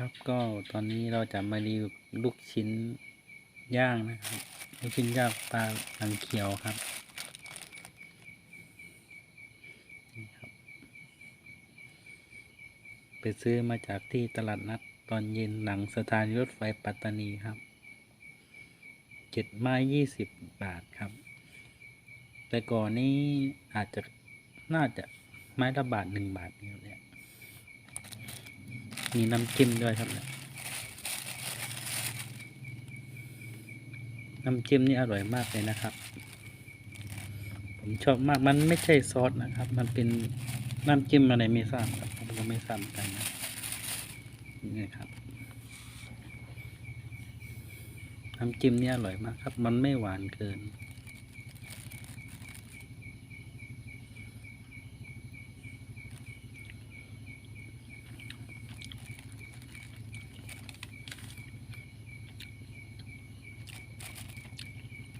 ครับก็ตอนนี้เราจะมารีลูกชิ้นย่างนะครับลูกชิ้นย่างปลาหนังเขียวครับนี่ครับ ไปซื้อมาจากที่ตลาดนัดตอนเย็นหลังสถานีรถไฟปัตตานีครับเจ็ดไม้ยี่สิบบาทครับ แต่ก่อนนี้อาจจะน่าจะไม้ละบาทหนึ่งบาทนี่ครับเนี่ย มีน้ำจิ้มด้วยครับเนี่ยน้ำจิ้มนี่อร่อยมากเลยนะครับ ผมชอบมากมันไม่ใช่ซอสนะครับ มันเป็นน้ำจิ้มอะไรไม่ทราบครับผมก็ไม่ทราบเหมือนกันนะนี่ครับ น้ำจิ้มนี่อร่อยมากครับ มันไม่หวานเกิน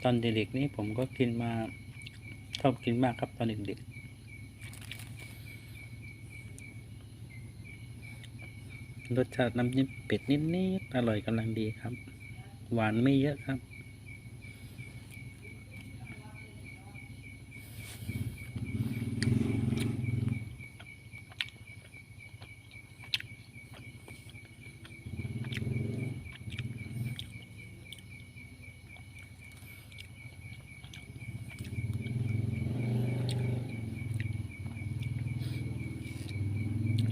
ตอนเด็กๆนี่ผมก็กินมาชอบกินมากครับตอนเด็กๆรสชาติน้ำจิ้มเป็ดนิดๆอร่อยกำลังดีครับ หวานไม่เยอะครับ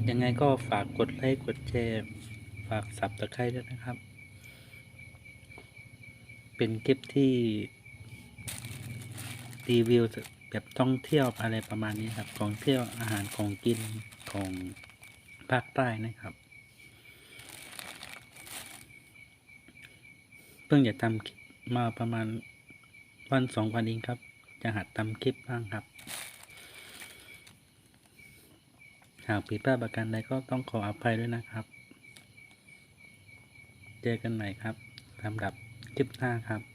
ยังไงก็ฝากกดไลค์กดแชร์ฝากสับตะไคร้ด้วยนะครับ เป็นคลิปที่รีวิวแบบท่องเที่ยวอะไรประมาณนี้ครับ ของเที่ยวอาหารของกินของภาคใต้นะครับ เพิ่งจะทำคลิปมาประมาณวันสองวันเองครับ จะหัดทำคลิปบ้างครับ หากผิดพลาดประการใดก็ต้องขออภัยด้วยนะครับ เจอกันใหม่ครับลำดับคลิปหน้าครับ